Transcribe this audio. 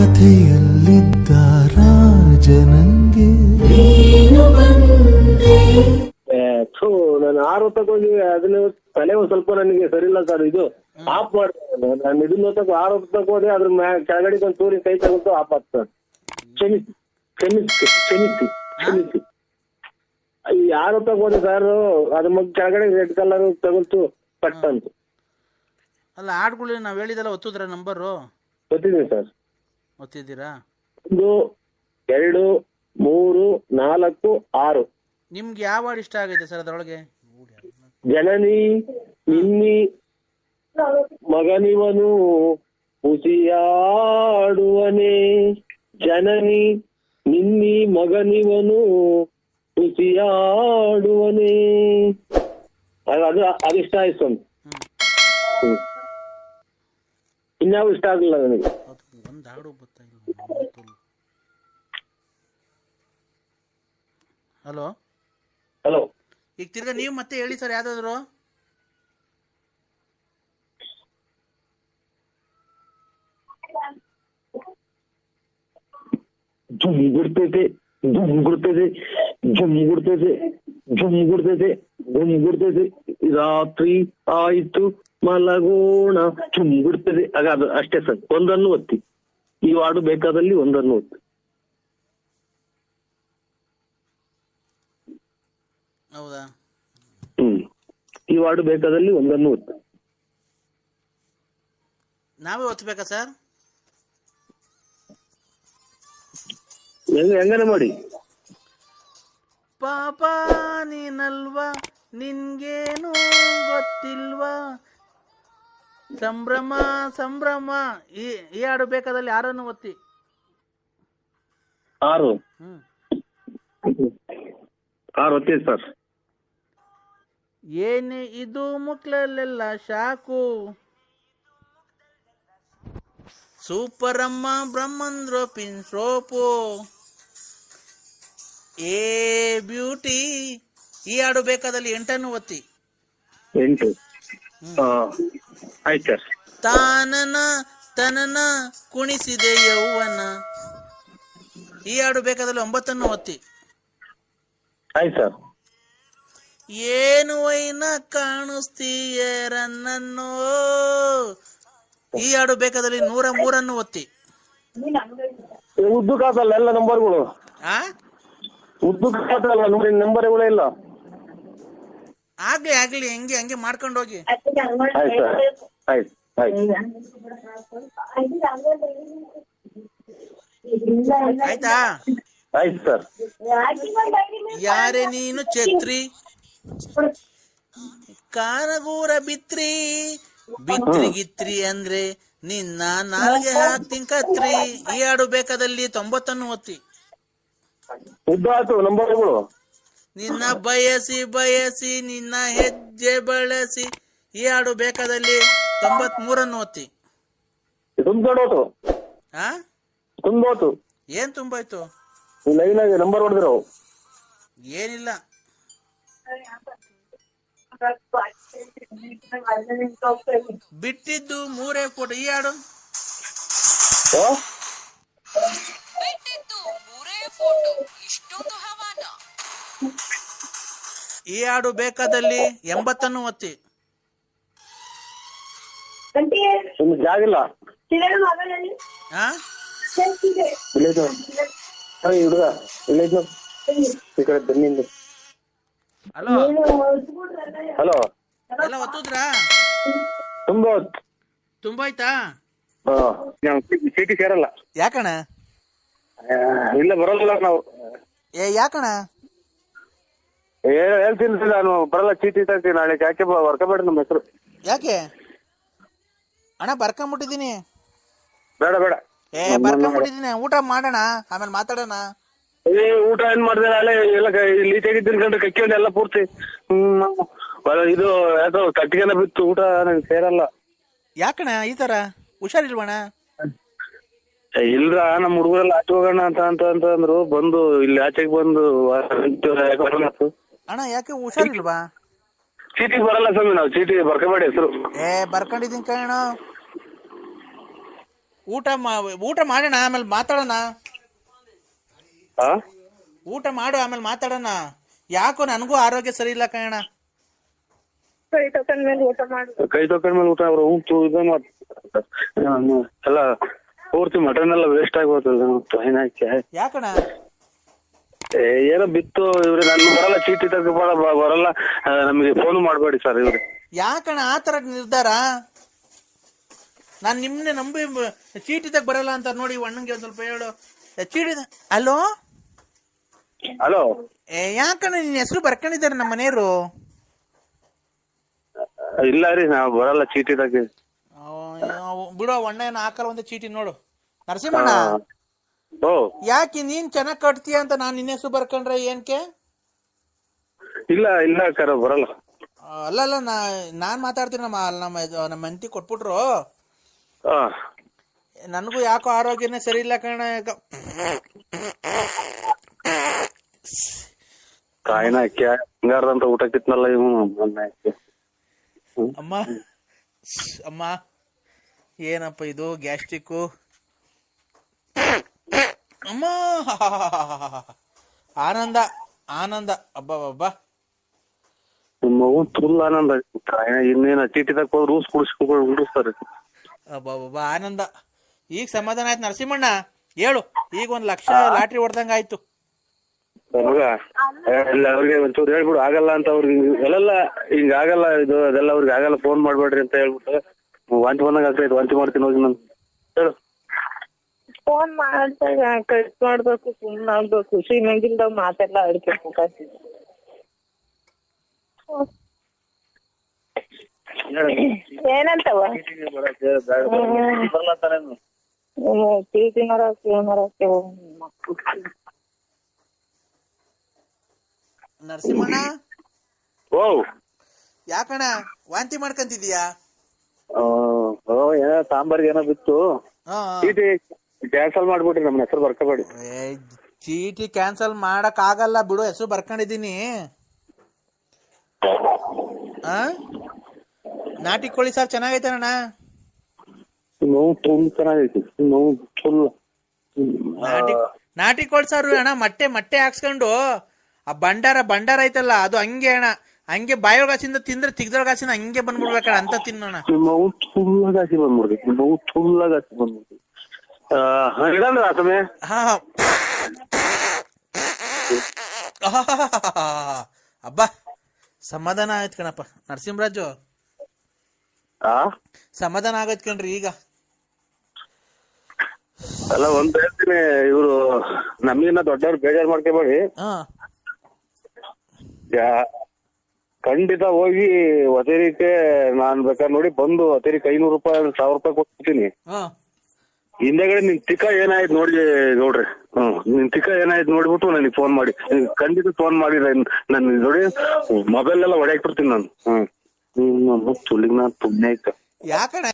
ಕಥೆಯಲ್ಲಿದ್ದ ರಾಜನಂಗೆ. ನಾನು ಆರು ತಗೊಂಡು ಅದನ್ನ ತಲೆ ಒಂದ್ ಸ್ವಲ್ಪ ನನಗೆ ಸರಿ ಇಲ್ಲ ಸರ್ ಇದು. ಆಫ್ ಮಾಡ್ತಾರೆ ನಾನು ಇದನ್ನ ತಗೋ ಆರು ತಗೋದೆ ಅದ್ರ ಕೆಳಗಡೆ ಒಂದು ತೂರಿ ಕೈ ತಗೊಂಡು ಆಫ್ ಆಗ್ತದೆ ಕ್ಷಮಿಸಿ ಕ್ಷಮಿಸಿ ಕ್ಷಮಿಸಿ ಕ್ಷಮಿಸಿ. ಈ ಯಾರು ತಗೋದೆ ಸರ್ ಅದ್ರ ಮಗ್ ಕೆಳಗಡೆ ರೆಡ್ ಕಲರ್ ತಗೊಂತು ಪಟ್ ಅಂತ. ಅಲ್ಲ ಹಾಡ್ಗಳು ನಾವು ಹೇಳಿದಲ್ಲ ಒತ್ತಿದ್ರ ನಂಬರು? ಗೊತ್ತಿದೆ ಸರ್. ಒತ್ತಿದ್ದೀರಾ ಒಂದು ಎರಡು ಮೂರು ನಾಲ್ಕು ಆರು. ನಿಮ್ಗೆ ಯಾವ ಹಾಡು ಇಷ್ಟ ಆಗೈತೆ ಸರ್ ಅದರೊಳಗೆ? ಜನನಿ ನಿನ್ನಿ ಮಗನಿವನು ಹುಸಿಯಾಡುವನೆ. ಜನನಿ ನಿನ್ನಿ ಮಗನಿವನು ಹುಸಿಯಾಡುವನೆ. ಅದು ಅದು ಇಷ್ಟ ಆಯ್ತು ಇನ್ಯಾವ ಇಷ್ಟ ಆಗಲಿಲ್ಲ ನನಗೆ. ಒಂದು ಹಾಡು ಗೊತ್ತಾಗಿಲ್ಲ ಹಲೋ? ಹಲೋ. ಈಗ ತಿರ್ಗಾ ನೀವು ಮತ್ತೆ ಹೇಳಿ ಸರ್ ಯಾವ್ದಾದ್ರು? ಗುಡ್ತೈತೆ ಗುಡ್ತೈತೆ ಗುಡ್ತೈತೆ ಗುಡ್ತೈತೆ ಗುಡ್ತೈತೆ ರಾತ್ರಿ ಆಯ್ತು ಮಲಗೋಣ. ಗುಡ್ತದೆ ಆಗ ಅದು ಅಷ್ಟೇ ಸರ್ ಒಂದನ್ನು ಒತ್ತಿ. ಈ ವಾರ್ಡು ಬೇಕಾದಲ್ಲಿ ಒಂದನ್ನು ಒತ್ತಿ. ಹೌದಾ? ಹ್ಮ್. ಈ ವಾರ್ಡ್ ಬೇಕಾದಲ್ಲಿ ಒಂದನ್ನು ಒತ್ತು. ನಾವೇ ಒತ್ತಬೇಕಾ ಸರ್? ಹೆಂಗ ಹೆಂಗನ ಮಾಡಿ? ಪಾಪ ನೀನಲ್ವಾ? ನಿನ್ಗೇನು ಗೊತ್ತಿಲ್ವಾ? ಸಂಭ್ರಮ ಸಂಭ್ರಮ. ಈ ಈ ಹಾಡು ಬೇಕಾದಲ್ಲಿ ಯಾರನ್ನು ಒತ್ತಿ. ಆರು. ಹ್ಮ್. ಆರು ಒತ್ತಿ ಸರ್. ಏನೇ ಇದು ಮುಕ್ಳಲ್ಲೆಲ್ಲ ಶಾಕು. ಸೂಪರಮ್ಮ ಬ್ರಹ್ಮಂದ್ರ ಪಿನ್ ಸೋಪು ಏ ಬ್ಯೂಟಿ. ಈ ಹಾಡು ಬೇಕಾದಲ್ಲಿ ಎಂಟನ್ನು ಒತ್ತಿ. ಎಂಟು. ಆಯ್ತು ಸರ್. ತಾನನ ತನನ ಕುಣಿಸಿದೆ ಯೌವನ. ಈ ಹಾಡು ಬೇಕಾದಲ್ಲಿ ಒಂಬತ್ತನ್ನು ಒತ್ತಿ ಆಯ್ತು ಸರ್. ಏನು ವೈನ ಕಾಣಿಸ್ತೀಯರನ್ನೋ ಈ ಹಾಡು ಬೇಕಾದಲ್ಲಿ ನೂರ ಮೂರನ್ನು ಒತ್ತಿ ಉದ್ದು ಕಾಸಲ್ಲ ಎಲ್ಲ ನಂಬರ್ಗಳು ಆ? ಉದ್ದು ಕಾಸಲ್ಲ ನೋಡಿ ನಂಬರ್ಗಳೇ ಇಲ್ಲ. ಆಗ್ಲಿ ಆಗ್ಲಿ ಹೆಂಗೆ ಹಂಗೆ ಮಾಡ್ಕೊಂಡು ಹೋಗಿ. ಆಯ್ತು ಸರ್ ಆಯ್ತು ಆಯ್ತು. ಆಯ್ತಾ? ಆಯ್ತು ಸರ್. ಯಾರೇ ನೀನು ಛತ್ರಿ? ಕಾನಗೂರ ಬಿತ್ರಿ ಬಿತ್ರಿ ಗಿತ್ರಿ ಅಂದ್ರೆ ನಿನ್ನ ನಾಲ್ಗೆ ಹಾಕ್ತೀನಿ ಕತ್ರಿ. ಈ ಆಡು ಬೇಕಾದಲ್ಲಿ ತೊಂಬತ್ತನ್ನು ಹೊತ್ತಿ ನಿನ್ನ ಬಯಸಿ ಬಯಸಿ ನಿನ್ನ ಹೆಜ್ಜೆ ಬಳಸಿ. ಈ ಹಾಡು ಬೇಕಾದಲ್ಲಿ ತೊಂಬತ್ ಮೂರನ್ನು ಓದ್ತಿ ಆ? ತುಂಬೋತು ಏನ್ ತುಂಬಾಯ್ತು? ಲೈನ್ ಆಗಿ ನಂಬರ್ ಹೊಡೆದ್ರು. ಏನಿಲ್ಲ. ಬಿಟ್ಟಿದ್ದು ಮೂರೇ ಫೋಟೋ. ಈ ಹಾಡು? ಈ ಹಾಡು ಬೇಕಾದಲ್ಲಿ ಎಂಬತ್ತನ್ನು ಒತ್ತಿ. ಆ? ಇಲ್ಲೈತು ಹಾಂ ಹುಡುಗ ಇಲ್ಲೈತು ಈ ಕಡೆ ಬನ್ನಿಂದು ಹಲೋ? ಹಲೋ? ಎಲ್ಲ ಒತ್ತುದ್ರಾ? ತುಂಬಾ ಚೀಟಿ ಸೇರಲ್ಲ. ಯಾಕಣ ಆ, ಇಲ್ಲ ಬರೋದಿಲ್ಲ ನಾವು. ಏ ಯಾಕಣ ಏ ಹೇಳ್ತೀನಿ ಸರ್ ನಾನು ಬರಲ್ಲ ಚೀಟಿ ತರ್ತೀನಿ ನಾಳೆ ಯಾಕೆ ಬರ್ಕೋಬೇಡ ನಮ್ಮ ಹೆಸರು. ಯಾಕೆ? ಅಣ್ಣ ಬರ್ಕೊಂಬಿಟ್ಟಿದೀನಿ ಬೇಡ ಬೇಡ. ಏ ಬರ್ಕೊಂಬಿಟ್ಟಿದೀನಿ ಊಟ ಮಾಡೋಣ ಆಮೇಲೆ ಮಾತಾಡೋಣ. ಏ ಊಟ ಏನ್ ಮಾಡಿದೆ ಅಲ್ಲೇ ಎಲ್ಲ ಲೀಟಾಗಿ ತಿನ್ಕೊಂಡು ಕಕ್ಕಿಕೊಂಡು ಎಲ್ಲ ಪೂರ್ತಿ. ಹ್ಮ್ ಒಳ್ಳೆ ಇದು ಯಾಕೋ ಕಟ್ಟಿಗೆಲ್ಲ ಬಿತ್ತು ಊಟ ನಂಗೆ ಸೇರಲ್ಲ. ಯಾಕಣ ಈ ತರ? ಹುಷಾರಿಲ್ವಣ ಏ, ಇಲ್ರ? ನಮ್ಮ ಹುಡುಗರೆಲ್ಲ ಆಚೆ ಹೋಗೋಣ ಅಂತ ಅಂತ ಅಂತ ಅಂದ್ರು. ಬಂದು ಇಲ್ಲಿ ಆಚೆಗೆ ಬಂದು ಯಾಕೋ ಬರಲ್ಲ ಅಂತ. ಅಣ್ಣ ಯಾಕೆ ಹುಷಾರಿಲ್ವಾ? ಚೀಟಿಗೆ ಬರಲ್ಲ ಸ್ವಾಮಿ ನಾವು ಚೀಟಿ ಬರ್ಕೋಬೇಡಿ ಹೆಸರು. ಏ ಬರ್ಕೊಂಡಿದ್ದೀನಿ ಕಣ ಊಟ ಮಾ ಊಟ ಮಾಡೋಣ ಆಮೇಲೆ ಮಾತಾಡೋಣ. ಆ? ಊಟ ಮಾಡು ಆಮೇಲೆ ಮಾತಾಡೋಣ. ಯಾಕೋ ನನಗೂ ಆರೋಗ್ಯ ಸರಿ ಇಲ್ಲ ಕಣ ಕೈ ತಕೊಂಡ್ ಮೇಲೆ ಊಟ ಮಾಡು. ಕೈ ತೊಕೊಂಡ ಮೇಲೆ ಊಟ ಅವ್ರು ಊಟ ಇದು ಎಲ್ಲ ಪೂರ್ತಿ ಮಟನ್ ಎಲ್ಲ ವೇಸ್ಟ್ ಆಗೋತಲ್ಲ ಏನಾಯ್ಕೆ ಯಾಕಣ ಏ, ಏನೋ ಬಿತ್ತು ಇವ್ರೆ ನಾನು ಬರಲ್ಲ ಚೀಟಿ ತಗ ಬರಲ್ಲ. ಆ, ನಮಗೆ ಫೋನ್ ಮಾಡಬೇಡಿ ಸರ್ ಇವ್ರೆ. ಯಾಕಣ ಆ ತರ ನಿರ್ಧಾರ? ನಾನು ನಿಮ್ನೆ ನಂಬಿ ಚೀಟಿ ಚೀಟಿದಾಗ ಬರಲ್ಲ ಅಂತ ನೋಡಿ ಅಣ್ಣಂಗೆ ಒಂದು ಸ್ವಲ್ಪ ಹೇಳು. ಏ, ಚೀಟಿ ಹಲೋ? ಹಲೋ? ಏ ಯಾಕಣ್ಣ ನಿನ್ನ ಹೆಸರು ಬರ್ಕೊಂಡಿದ್ದಾರೆ ನಮ್ಮ ಮನೆಯವರು? ಇಲ್ಲ ರೀ ನಾವ್ ಬರಲ್ಲ ಚೀಟಿದಾಗ ಬಿಡೋ ಅಣ್ಣ ಏನು ಹಾಕಲ್ಲ ಒಂದು ಚೀಟಿ ನೋಡು. ನರಸಿಂಹಣ್ಣ? ಯಾಕೆ ನೀನ್ ಚೆನ್ನಾಗ್ ಕಟ್ತೀಯ ಅಂತ ನಾನು ನಿನ್ನ ಹೆಸರು ಬರ್ಕೊಂಡ್ರೆ ಏನ್ಕೆ? ಇಲ್ಲ ಇಲ್ಲ ಕರ ಬರಲ್ಲ. ಅಲ್ಲ ಅಲ್ಲ ನಾ ನಾನ್ ಮಾತಾಡ್ತೀನಿ ನಮ್ಮ ನಮ್ಮ ಇದು- ನಮ್ಮ ಹೆಂಡತಿ ಕೊಟ್ಬಿಟ್ರು. ಆ ನನಗೂ ಯಾಕೋ ಆರೋಗ್ಯನೇ ಸರಿ ಇಲ್ಲ ಕಣ. ಕಾಯಿನ ಹಾಕಿ ಹಂಗಾರ್ದಂತ ಊಟ ಕಿತ್ನಲ್ಲ ಇವನು ಮೊನ್ನೆ ಅಮ್ಮ ಅಮ್ಮ. ಏನಪ್ಪ ಇದು ಗ್ಯಾಸ್ಟ್ರಿಕ್ಕು? ಅಮ್ಮ. ಆನಂದ ಆನಂದ. ಅಬ್ಬಾ ಅಬ್ಬಾ. ಮಗು ತುಲ್ ಆನಂದ ಇನ್ನೇನು ಚೀಟಿದಾಗ ಹೋಗಿ ರೂಸ್ ಕುಡಿಸ್ಕೊಂಡು ಉಡಿಸ್ತಾರೆ. ಅಬ್ಬಾ ಆನಂದ. ಈಗ ಸಮಾಧಾನ ಆಯ್ತು ನರಸಿಂಹಣ್ಣ. ಹೇಳು ಈಗ ಒಂದ್ ಲಕ್ಷ ಲಾಟ್ರಿ ಹೊಡ್ದಂಗ ಆಯ್ತು. ಮಗ ಎಲ್ಲ ಅವ್ರಿಗೆ ಒಂಚೂರು ಹೇಳ್ಬಿಡು ಆಗಲ್ಲ ಅಂತ ಅವ್ರಿಗೆ ಎಲ್ಲೆಲ್ಲ ಹಿಂಗ ಆಗಲ್ಲ ಇದು ಅದೆಲ್ಲ ಅವ್ರಿಗೆ ಆಗಲ್ಲ ಫೋನ್ ಮಾಡ್ಬೇಡ್ರಿ ಅಂತ ಹೇಳ್ಬಿಟ್ಟು ವಾಂತಿ ಬಂದಂಗ ಇತ್ತು ವಾಂತಿ ಮಾಡ್ತೀನಿ ಹೋಗಿ ನಾನು ಹೇಳು. ಫೋನ್ ಮಾಡ್ದಾಗ ಕಟ್ ಮಾಡ್ಬೇಕು ಸುಮ್ಮನೆ ಆಗ್ಬೇಕು ಖುಷಿ ನಂಗಿಲ್ದಾಗ ಮಾತೆಲ್ಲ ಆಡ್ಬೇಕು ಕಾಸಿ ಏನಂತವ? ಪ್ರೀತಿ ಮರಕ್ಕೆ ಮರಕ್ಕೆ ನರಸಿಂಹಣ್ಣ? ಓ ಯಾಕಣ್ಣ ವಾಂತಿ ಮಾಡ್ಕಂತಿದ್ಯಾ ಏನೋ ಸಾಂಬಾರ್ಗೆ ಏನೋ ಬಿತ್ತು? ಹಾ ಚೀಟಿ ಕ್ಯಾನ್ಸಲ್ ಮಾಡ್ಬಿಟ್ರಿ ನಮ್ಮ ಹೆಸರು ಬರ್ಕೋಬೇಡಿ. ಏ, ಚೀಟಿ ಕ್ಯಾನ್ಸಲ್ ಮಾಡಕ್ ಆಗಲ್ಲ ಬಿಡು ಹೆಸರು ಬರ್ಕೊಂಡಿದೀನಿ ಆ? ನಾಟಿ ಕೋಳಿ ಸಾರ್ ಚೆನ್ನಾಗೈತಣ್ಣ ನೋವು ತುಂಬ ಚೆನ್ನಾಗೈತಿ ನೋವು ನಾಟಿ ನಾಟಿ ಕೋಳಿ ಸಾರು ಅಣ್ಣ ಮೊಟ್ಟೆ ಮೊಟ್ಟೆ ಹಾಕ್ಸ್ಕೊಂಡು ಆ ಬಂಡಾರ ಬಂಡಾರ ಐತಲ್ಲ ಅದು ಹಂಗೆ ಅಣ್ಣ. ಹಂಗೆ ಬಾಯೋಗಾಸಿಂದ ತಿಂದ್ರೆ ತಿಗ್ದೊಳಗಾಸಿಂದ ಹಂಗೆ ಬಂದ್ಬಿಡ್ಬೇಕಣ್ಣ ಅಂತ ತಿನ್ನೋಣ. ನೋವು ಬಂದ್ಬಿಡ್ತೈತಿ ನೋವು ತುಳ್ಳಗಾಸಿ ಆತಮೆ? ಹಾ. ಅಬ್ಬಾ ಸಮಾಧಾನ ಆಯ್ತು ಕಣಪ್ಪ. ನರಸಿಂಹರಾಜು. ಆ? ಸಮಾಧಾನ ಆಗೈತ್ ಕಣ್ರಿ ಈಗ. ಅಲ್ಲ ಒಂದ್ ಹೇಳ್ತೀನಿ ಇವ್ರು ನಮಗಿನ್ನ ದೊಡ್ಡವ್ರು ಬೇಜಾರ್ ಮಾಡ್ಕೋಬೇಡಿ. ಖಂಡಿತ ಹೋಗಿ ಒತೇರಿಕೆ ನಾನ್ ಬೇಕಾದ್ರೆ ನೋಡಿ ಬಂದು ಒತೇರಿಕೆ ಐನೂರು ರೂಪಾಯಿ ಸಾವಿರ ರೂಪಾಯಿ ಕೊಡ್ತೀನಿ. ಹಾ. ಹಿಂದೆಗಡೆ ನಿನ್ ತಿಕ್ಕ ಏನಾಯ್ತು ನೋಡಿ ನೋಡ್ರಿ. ಹ್ಮ್ ನಿನ್ ತಿಕ್ಕ ಏನಾಯ್ತು ನೋಡ್ಬಿಟ್ಟು ನನಗೆ ಫೋನ್ ಮಾಡಿ. ಖಂಡಿತ ಫೋನ್ ಮಾಡಿ, ನನ್ ನೋಡಿ ಮೊಬೈಲ್ ಎಲ್ಲ ಹೊಡೆಯಾಕ್ಬಿಡ್ತೀನಿ ನಾನು. ಹ್ಮ್ ತುಳಿಗ್ ನಾನು ಪುಣ್ಯ ಆಯ್ತು ಯಾಕಣ್ಣ